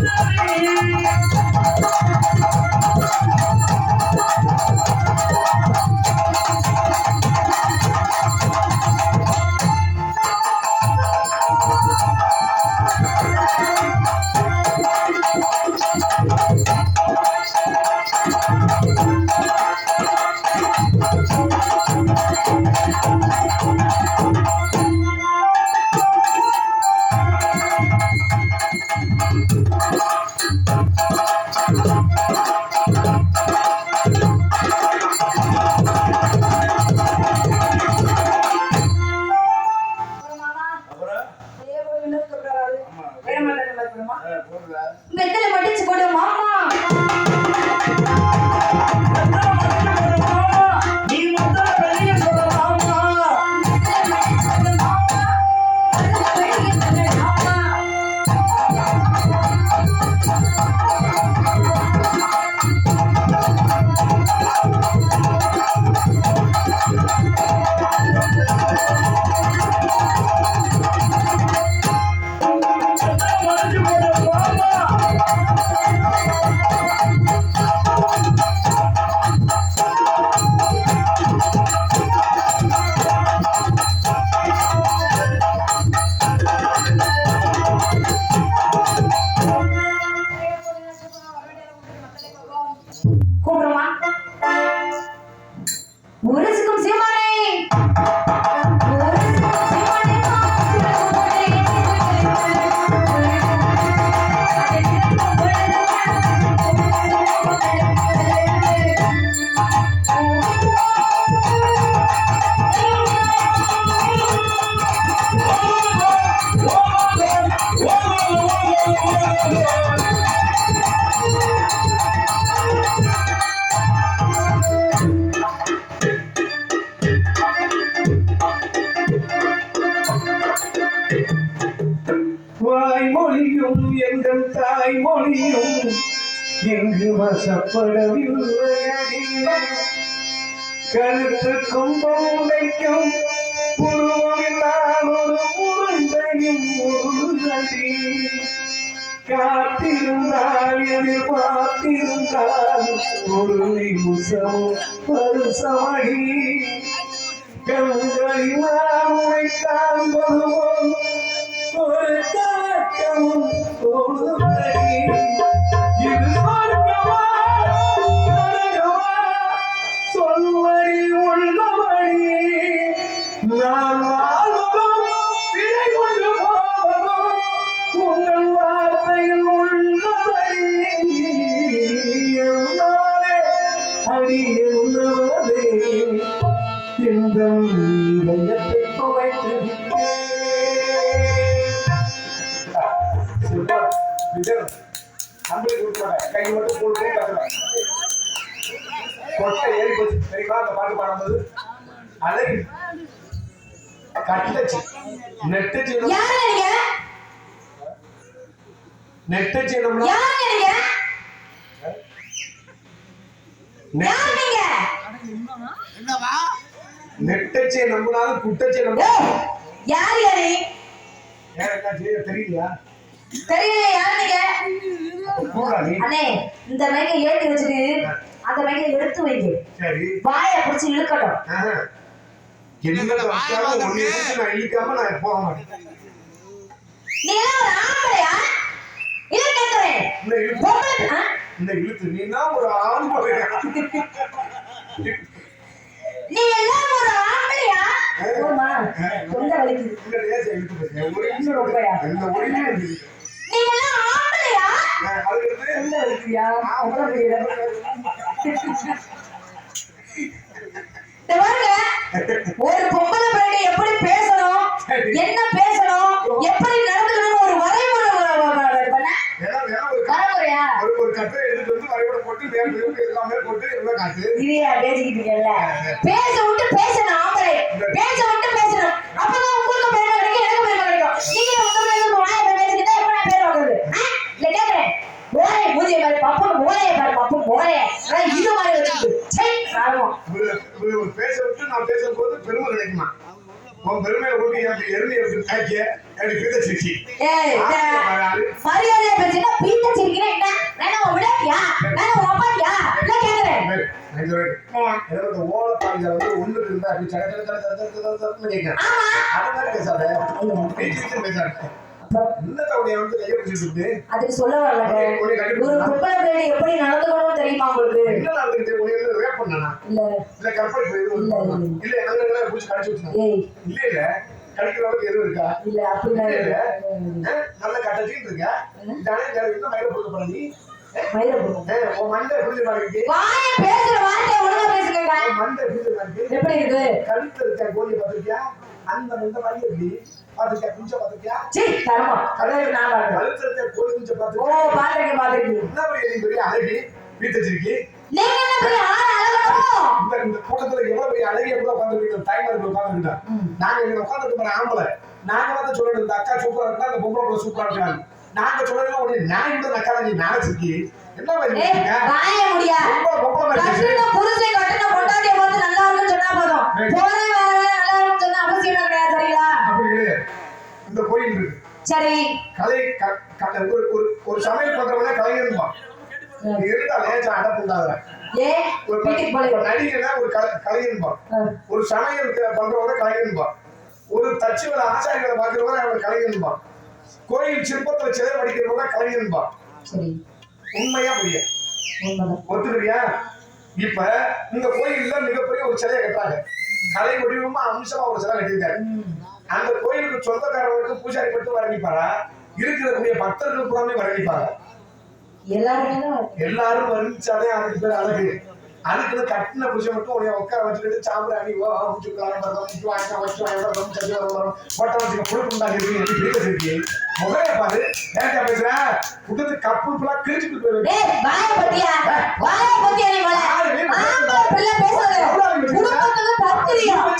Allah'ım. தாய்மொழியும் எங்கு வசப்படவில்லை அடியே. கழுத்துக்கும் பொம்மைக்கும் புருவமில்லாத ஒரு உருண்டையும் உருண்டடி காத்திருந்தால் எதிர்பார்த்திருந்தால் ஒரு நிமிஷமும் பருசமடி கண்களில் நான் உன்னை ஒரு கலக்கமும் ஒரு கட்டச்சு. நெட்டச்சு யாரு நீங்க? நெட்டச்சு யாரு யாரு நீங்க? நெட்டச்சே நம்பினாலும் குட்டச்சே நம்ப ஏய், யாரு யாரு ஏன் என்னாச்சு தெரியலையா? தெரியல யாரு நீங்க? அண்ணே இந்த மைக்கை ஏத்தி வச்சுட்டு அந்த மைக்கை எடுத்து வைங்க. சரி. வாயை பிடிச்சி இழுக்கட்டும். என்ன வச்சாலும் எடுத்து நான் இழுக்காம நான் போக மாட்டேன் இல்ல இந்த இழுத்து. ஒரு ஆண் நீ எல்லாம் ஒரு ஆம்பளையா? போமா தொண்டை வலிக்குது இந்த லேசா இழுத்து போச்சு. ஒரு இன்னும் ரொம்பயா? இந்த ஒரு இழுத்து. நீ எல்லாம் ஆம்பளையா? ஆஹ், அதுக்கு தொண்டை வலிக்குதியா உடம்பு முடியல இந்த பாருங்க ஒரு பொம்பளை பிள்ளைங்க எப்படி பேசணும்? என்ன பேசணும்? எப்படி நடந்துக்கணும் ஒரு வரைமுறை வரைமுறையா? ஒரு கட்டை எடுத்துட்டு வந்து வரைபடம் போட்டு வேறு வேறு எல்லாமே போட்டு எல்லாம் காட்டு இதையா பேசிக்கிட்டு இருக்கல பேச விட்டு பேசணும் ஆம்பளை. பேச விட்டு பேசணும். அப்பதான் உங்களுக்கு பெருமை கிடைக்கும் எனக்கு பெருமை கிடைக்கும். நீங்க உங்க பேசிக்கிட்டா எப்ப நான் பேர் வாங்குறது? இல்ல கேக்குறேன். மோரைய மூஞ்சிய பாரு பப்பு மோரைய பாரு பப்பு இது மாதிரி வச்சுக்கிட்டு பேச விட்டு நான் பேசும்போது பெருமை கிடைக்குமா? உன் பெருமையை போட்டு என் எருமை எடுத்து காய்க்க எனக்கு பிரித்த சிரிச்சி மரியாதையா பேசிட்டா பீத்த சிரிக்கிறேன் என்ன? நான் உன் விடாட்டியா நான் உன் அப்பாட்டியா இல்ல கேக்குறேன். எனக்கு ஓலப்பாடியில வந்து ஒண்ணு இருந்தா அப்படி சட சட சட சட சட கேட்கிறேன் அது மாதிரி பேசாத. பேசாத. அதுக்கு சொல்ல வரலங்க ஒரு பிள்ளை எப்படி நடந்துக்கணும்னு தெரியுமா உங்களுக்கு? பண்ணனா? இல்ல. இல்ல கற்பனை இல்ல, இல்ல. அங்க பிடிச்சி கடிச்சு வச்சுனா ஏய். இல்ல இல்ல கடிக்கிற அளவுக்கு எதுவும் இருக்கா? இல்ல. ஆ, நல்ல கட்டச்சின்னு இருக்க? தானே என்ன மயில போட்டு போற நீ? மயிரை போடுங்க. ஆ, உன் மண்டை புரிஞ்ச இருக்கு. வாயை பேசுற வார்த்தையை ஒழுங்கா பேசுங்க உன் மண்டை புரிஞ்ச மாதிரி இருக்கு. எப்படி இருக்கு கழுத்து இருக்க கோழியை பார்த்திருக்கியா? அந்த இந்த மாதிரி இருக்கு. பார்த்திருக்கியா? குஞ்ச பார்த்திருக்கியா? சீ தரமா. அதான் நான் கழுத்து இருக்க கோழி குஞ்ச ஓ பார்த்திருக்கியா பாத்திருக்கேன் பாத்திருக்கீங்க என்ன பெரிய பெரிய அழகி? வீட்டு வச்சிருக்கி. நீங்க என்ன பெரிய ஆள் அழகணும் இந்த இந்த கூட்டத்துல எவ்வளவு பெரிய அழகிய கூட நாங்க இங்க உட்காந்துருக்க போற ஆம்பளை. நாங்க வந்து சொல்லணும் இந்த அக்கா சூப்பரா இருக்கா? இந்த பொம்பளை கூட சூப்பரா இருக்காங்க நாங்க சொல்லணும் உடனே நான் இந்த அக்கா நீ நினைச்சிருக்கி என்ன மாதிரி ஏய் இருக்கீங்க? வாய முடியா? ரொம்ப பொம்பளை மாதிரி இருக்கு. கட்டின புருஷன் கட்டின பொண்டாட்டிய பார்த்து நல்லா இருக்குன்னு சொன்னா போதும். போறேன் வரேன் நல்லா இருக்குன்னு சொன்னா அவசியம் கிடையாது சரிங்களா? அப்படி கிடையாது. இந்த கோயில் இருக்கு. சரி. கலை ஒரு ஒரு சமையல் பண்றவனே கலைஞர்பா இருந்தா லேசா அடப்புண்டாத ஏ ஒரு வீட்டுக்கு ஒரு நடிகனா ஒரு கலை கலைஞன்பா ஒரு சமையல் பண்றவன கலைஞன்பா ஒரு தச்சுவல ஆச்சாரிகளை பார்க்கிறவங்க அவன் கலைஞன்பா கோயில் சிற்பத்துல சிலை வடிக்கிறவங்க கலைஞன்பா உண்மையா புரிய ஒத்துக்கிறியா? இப்ப இந்த கோயில்ல மிகப்பெரிய ஒரு சிலையை கட்டுறாங்க. கலை வடிவமா அம்சமா ஒரு சிலை கட்டியிருக்காரு. அந்த கோயிலுக்கு சொந்தக்காரர்களுக்கு பூஜாரி மட்டும் வரணிப்பாரா? இருக்கிறக்கூடிய பக்தர்கள் புறமே வரணிப்பாரா? எல்லாருமே வர்ணிச்சாலே அதுக்கு பேர் அழகு. அதுக்குன்னு கட்டின புருஷன் மட்டும் உடைய உட்கார வச்சுக்கிட்டு ஓ பரதம் முச்சு வாங்கினா வச்சு போட்ட வச்சுக்க தான் இருக்கு இருக்கு முகைய பாரு ஏன்டா பேசுற. விட்டது கப்பு ஃபுல்லா கிழிச்சுட்டு போயிருக்கு டேய் வாய பத்தியா? வாய பத்தியா நீ பிள்ளை பேசாத? குடும்பத்துக்கு நானு.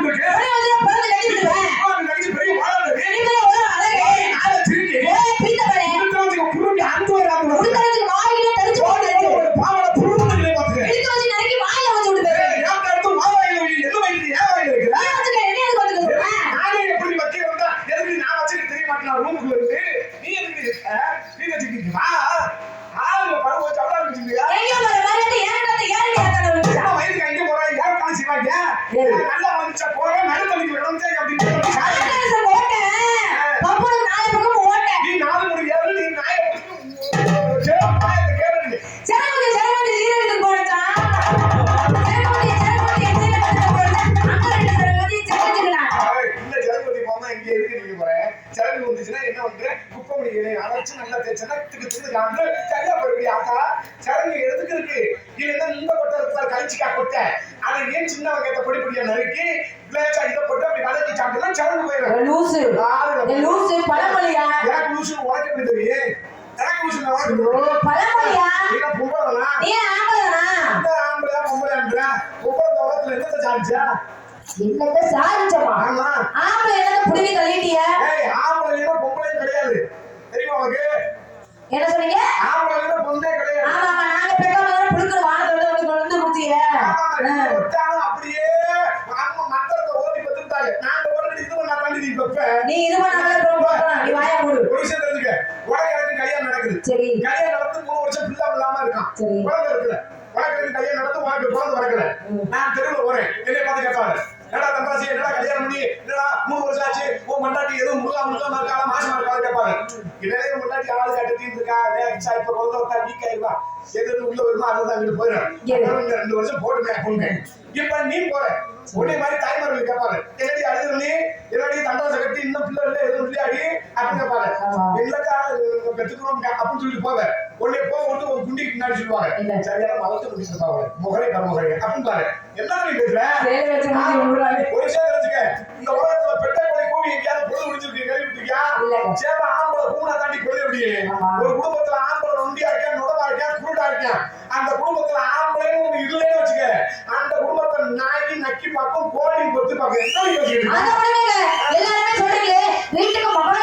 இருக்கு ஒரே பிறந்து கட்டி விடுவேன் மணி அரைச்சு நல்லா தேய்ச்சனா திக்கு திக்கு காண்டு சரியா போய் ஆத்தா சிறகு எதுக்கு இருக்கு இல்லைன்னா இந்த கொட்டை இருக்கு கழிச்சுக்கா கொட்டை அதை ஏன் சின்ன வகையத்தை பொடி பொடியா நறுக்கி லேசா இதை போட்டு அப்படி வதக்கி சாப்பிட்டா சிறகு போயிடும். லூசு. லூசு பழமொழியா? எனக்கு லூசு உனக்கு எப்படி தெரியும்? எனக்கு லூசு உனக்கு பழமொழியா? என்ன பொம்பளை நீ ஆம்பளனா இந்த ஆம்பளை பொம்பளை பொம்பளை உலகத்துல என்னத்தை சாதிச்சா? என்னத்த சாதிச்சமா ஆமா. ஆம்பளை என்னத்த புடிவி தள்ளிட்டிய ஏய் ஆம்பளைனா பொம்பளையும் கிடையாது தெரியுமா உனக்கு என்ன சொன்னீங்க ஆமா நாங்க பெற்றவங்க தானே புடுக்குற வானத்தோட நீ ஒருத்தாலும் அப்படியே நீ இது பண்ணால போறோம் நீ வாய மூடு ஒரு விஷயம் தெரிஞ்சுக்க. உனக்கு எனக்கு கல்யாணம் நடக்குது. சரி கல்யாணம் நடந்து மூணு வருஷம் பிள்ளை இல்லாம இருக்கான். சரி. குழந்தை இருக்குல்ல. உனக்கு எனக்கு கல்யாணம் நடந்து உனக்கு குழந்தை பிறக்கல. நான் தெருவுல போறேன். என்னைய பார்த்து. என்னடா என்னடா கல்யாணம் பண்ணி, என்னடா மூணு வருஷம் ஆச்சு, உன் பொண்டாட்டி எதுவும் முழுகா முழுகாம இருக்காளா, மாசமா இருக்காளான்னு கேட்பாங்க. இல்லையே, உன் பொண்டாட்டி ஆளு கட்டிட்டு இருக்கா, லேசா இப்ப குழந்தை வந்தா weak ஆயிருவா. எது உள்ள வருமோ அதுதான் அங்கிட்டு போயிடும். ரெண்டு வருஷம் போட்டுமே பொண்ணு. இப்ப நீ போற. உன்னை மாதிரி தாய்மார்கள் கேட்பாங்க. என்னடி அழுது நீ? என்னடி தண்டாசை கட்டி இன்னும் பிள்ளை இல்லை எதுவும் இல்லையாடி அப்படின்னு கேட்பாங்க. இல்லக்கா பெற்றுக்கிறோம் அப்படின்னு சொல்லி போவ உன்னை போக விட்டு ஒரு குண்டிக்கு பின்னாடி. சொல்லுவாங்க. சரியான வளர்த்து முடிச்சிருப்பாங்க முகரை கருமுகரை அப்படின்னு பாரு. என்ன நீ பேசுற? சேலை வச்சு மூடி விடுறாரு ஒரு விஷயம் தெரிஞ்சுக்க இந்த உலகத்துல பெட்டை கூவி எங்கேயாவது பொழுது முடிச்சிருக்கு கேள்விப்பட்டிருக்கியா. சேவை ஆம்பளை கூணா தாண்டி பொழுது எப்படி. ஒரு குடும்பத்துல ஆம்பளை நொண்டியா இருக்கேன் நுடமா இருக்கேன் குருடா இருக்கேன். அந்த குடும்பத்துல ஆம்பளைன்னு ஒண்ணு இல்லைன்னு வச்சுக்க அந்த குடும்பத்தை நாயி நக்கி பார்க்கும் கோழி கொத்து பார்க்கும். என்ன எல்லாருமே சொல்றீங்களே வீட்டுக்கு மகாலட்சுமி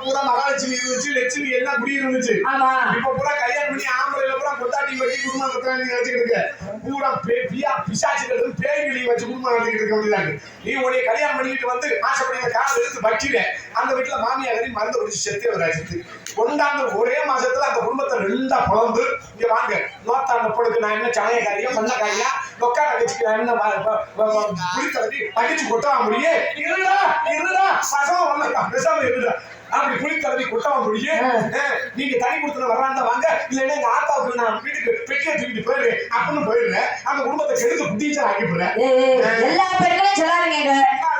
பூரா மகாலட்சுமி இருந்துச்சு லட்சுமி எல்லாம் குடி இருந்துச்சு. ஆமா. இப்ப பூரா கல்யாணம் பண்ணி ஆம்பளைல பூரா கொத்தாட்டி வச்சு குடும்பம் நடத்துறாங்க நினைச்சுக்கிட்டு இருக்க. பூரா பே- பியா பிசாசுகள் பேய்களை வச்சு குடும்பம் நடத்திக்கிட்டு இருக்க வேண்டியதாங்க நீ உன்னை கல்யாணம் பண்ணிக்கிட்டு வந்து ஆசைப்படி காலை எடுத்து வச்சிட அந்த வீட்டுல மாமியாரி மருந்து குடிச்சு செத்து ஒரு ஆச்சு கொண்டாந்து ஒரே மாசத்துல அந்த குடும்பத்தை ரெண்டா பிளந்து இங்க வாங்க. நோத்தாண்ட பொழுது நான் என்ன சமயக்காரியா பண்ணக்காரியா நொக்கா நகைச்சுக்கு நான் என்ன புளித்தலட்டி பகிச்சு கொட்டவா முடியும் இருடா இருடா. பசங்க வரலாம் பேசாம இருடா. அப்படி புளித்தலட்டி கொட்டவா முடியும் அஹ், நீங்க தனி கொடுத்துன வர்றாங்க வாங்க. இல்லைன்னா எங்க ஆத்தாவுக்கு நான் வீட்டுக்கு பெட்டியை தூக்கிட்டு போயிடுறேன் அப்படின்னு போயிடுறேன் அந்த குடும்பத்தை கெடுத்து ஆக்கிப்படுறேன் ஏய், ஏய், எல்லா பெண்களையும் சொல்லாதீங்க.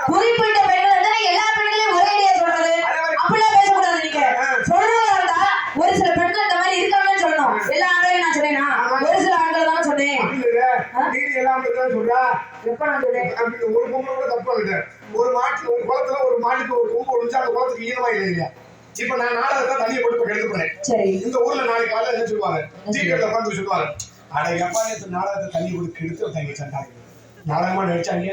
குறிப்பிட்ட பெண்கள் இருந்தா எல்லா பெண்களையும் ஒரே சொல்றது? அப்படிலாம் பேசக்கூடாது நீங்க. சொல்றதா இருந்தா ஒரு சில பெண்கள் இந்த மாதிரி இருக்காங்கன்னு சொல்லணும் எல்லா ஆண்களையும் நான் சொன்னேனா ஒரு சில ஆண்கள் தானே சொன்னேன் அப்படி இல்ல தான் சொல்றா. எப்ப நான் சொன்னேன் அப்படி ஒரு பொம்பளை கூட தப்பா இல்லை ஒரு மாட்டுல ஒரு குளத்துல ஒரு மாட்டுக்கு ஒரு கொம்பு விழுந்துச்சு அந்த குளத்துக்கு இல்லை இல்லையா இப்ப நான் நாடகத்தை தண்ணியை போட்டு கெடுத்து போறேன். இந்த ஊர்ல நாளைக்கு காலையில என்ன சொல்லுவாங்க? ஜிகேட்ல உட்காந்து சொல்லுவாங்க? அட எப்பா நேத்து நாடகத்தை தண்ணி போட்டு கெடுத்து வந்தாங்க சண்டாங்க நாடகமா நடிச்சாங்க.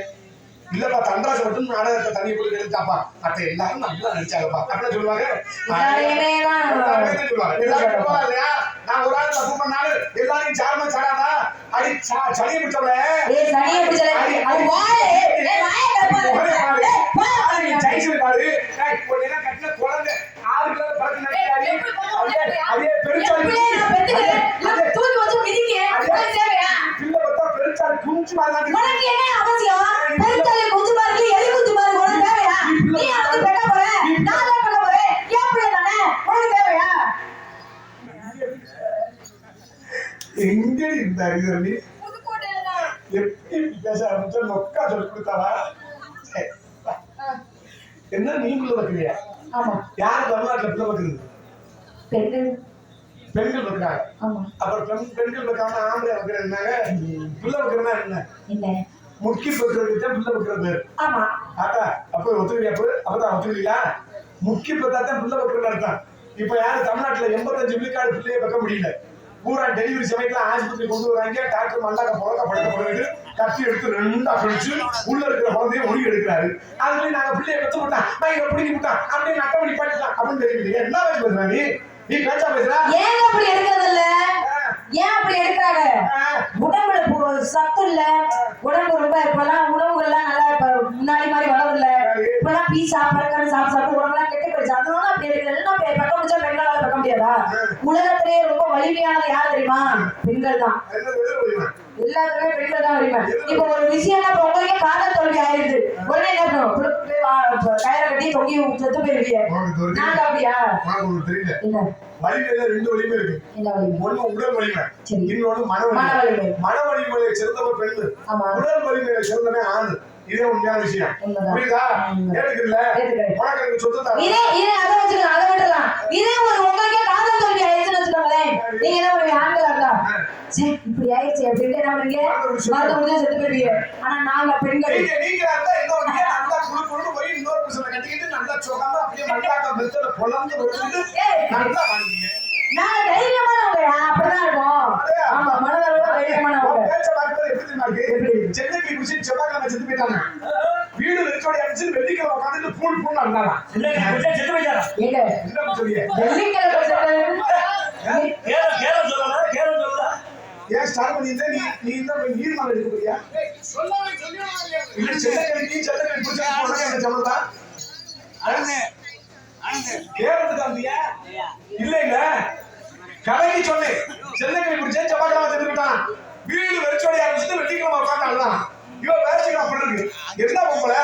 இல்லப்பா தண்டராஜ் மட்டும் நாடகத்தை தண்ணி போட்டு கெடுத்தாப்பா மத்த எல்லாரும் நல்லா நடிச்சாங்கப்பா அப்படின்னு சொல்லுவாங்க. எல்லாருமே. எல்லாரும்? நான் ஒரு ஆள் தப்பு பண்ணாலும் எல்லாரையும் சாரமா சாராதா? அடி சளியை பிடிச்சவள. ஏய் சனியை பிடிச்சல அது வாய். ஏய் வாயை கப்பாத ஏய் வா ஜெயிச்சு பாரு ஏய், ஒரு நேரம் கட்டின குழந்தை. ஆறு கிலோ நினைக்காது அதே உனக்கு என்ன அவசியம்? பெருத்தாலே குஞ்சு பாருக்கு எலி குஞ்சு பாருக்கு உனக்கு தேவையா? நீ வந்து பெக்க போற? நான் தான் பெக்க போறேன். என் பிள்ளை தானே? உனக்கு தேவையா? எங்க இருந்தா இது நீ புதுக்கோட்டையில தான் எப்படி பேச ஆரம்பிச்சா நொக்கா சொல்லி கொடுத்தாவா வா. என்ன நீ பிள்ளை வைக்கிறியா ஆமா. யார் தமிழ்நாட்டுல பிள்ளை வைக்கிறது பெண்கள் பெண்கள் ஆமா. அப்புறம் பெண் பெண்கள் வைக்காம ஆம்பளை வைக்கிறாங்க பிள்ளை வைக்கிறதா என்ன? முக்கி பெற்றோருக்கு தான் பிள்ளை வைக்கிற பேர். ஆமா. ஆட்டா அப்ப ஒத்துக்கிறியா அப்ப அப்பதான் ஒத்துக்கிறீங்களா முக்கிய பெற்றா தான் பிள்ளை வைக்கிறன்னு அர்த்தம். இப்ப யாரும் தமிழ்நாட்டுல எண்பத்தஞ்சு விழுக்காடு பிள்ளைய வைக்க முடியல. பூரா டெலிவரி சமயத்துல ஆஸ்பத்திரி கொண்டு வராங்க. டாக்டர் மல்லாக்க புழக்க படுக்க போடுறது கத்தி எடுத்து ரெண்டா கழிச்சு உள்ள இருக்கிற குழந்தைய ஒளி எடுக்கிறாரு. அது மாதிரி நாங்க பிள்ளைய பெற்று விட்டான் நான் இங்க பிடிக்க விட்டான் அப்படின்னு நட்டபடி பண்ணிட்டான் அப்படின்னு தெரியுது. என்ன பேச்சு பேசுறா நீ பேச்சா பேசுறா ஏங்க அப்படி எடுக்கிறது இல்ல ஏன் அப்படி எடுக்கிறாங்க? உடம்புல சத்து இல்ல. உடம்பு ரொம்ப இப்பெல்லாம் உணவுகள்லாம் நல்லா இப்ப முன்னாடி மாதிரி வளரல இப்பெல்லாம் பீஸா பர்கர் சாப்பிட்டு சாப்பிட்டு உடம்புலாம் கெட்டு போயிடுச்சு. அதனால அப்படி எடுக்கிறது இல்லைன்னா பெ- பக்கம் வச்சா பெண்களால பக்க முடியாதா? உலகத்திலேயே ரொம்ப வலிமையானது யார் தெரியுமா? பெண்கள் தான் என்ன? எல்லாத்துக்குமே பெண்கள் தான் வலிமை இப்போ ஒரு விஷயம்னா இப்போ உங்களுக்கே காதல் தோல்வி ஆயிருது. உடனே என்ன பண்ணுவோம் கயிறை கட்டி தொங்கி செத்து நாங்க அப்படியா? தெரியல. என்ன? வலிமையில ரெண்டு வலிமை இருக்கு. என்ன ஒண்ணு உடல் வலிமை. இன்னொன்னு மன வலிமை. மன வலிமையை சிறந்தவர் பெண்ணு. உடல் வலிமையை சிறந்தவன் ஆண். இதே உண்மையான விஷயம். புரியுதா. ஏத்துக்கல. உனக்கு சொத்து இதே இதே அதை வச்சுக்கலாம் அதை விட்டுலாம் இதே ஒரு உங்களுக்கே காதல் நீங்க என்ன பண்ணுவீங்க ஆண்களா இருந்தா சரி இப்படி ஆயிடுச்சு அப்படின்ட்டு என்ன பண்ணுவீங்க மருந்து முடிஞ்சு செத்து போயிருவீங்க ஆனா நாங்க பெண்கள். நீங்க இருந்தா இன்னொரு நல்லா குழு குழு போய் இன்னொரு புருஷனை கட்டிக்கிட்டு நல்லா சோகாம அப்படியே மல்லாக்க பெருத்துல பொழந்து வச்சுட்டு ஏய். நல்லா வாங்கிங்க நாங்க தைரியமானவங்க அப்படிதான் இருக்கோம். ஆமா மனதளவுல தைரியமானவங்க பேச்ச பார்க்கும்போது எப்படி தெரியுமா இருக்கு? சென்னைக்கு குடிச்சு செவ்வாய்க்கிழமை செத்து போயிட்டாங்க. வீடு வெறிச்சோடி அடிச்சு வெள்ளிக்கிழமை உட்காந்துட்டு பூல் பூல் ஏங்க என்ன சொல்லியே வெள்ளிக்கிழமை செத்து- ஏன் ஸ்டார்ட் பண்ணியிருந்தா நீ நீ இந்த நீர் மலை எடுக்க போறியா? இல்ல செல்லக்கடிக்கு செல்லக்கடி பிடிச்சா உடனே எனக்கு சம்மந்தா கேரளத்துக்கு வந்தியா? இல்லைங்க கடைக்கு சொன்னேன் செல்லக்கடி பிடிச்சா செத்து விட்டான் வீடு வெறிச்சோடி ஆரம்பிச்சுட்டு வெள்ளிக்கிழமை உட்காந்து அண்ணா இவன் பேசிக்கலாம் அப்படி இருக்கு. என்ன பொம்பளை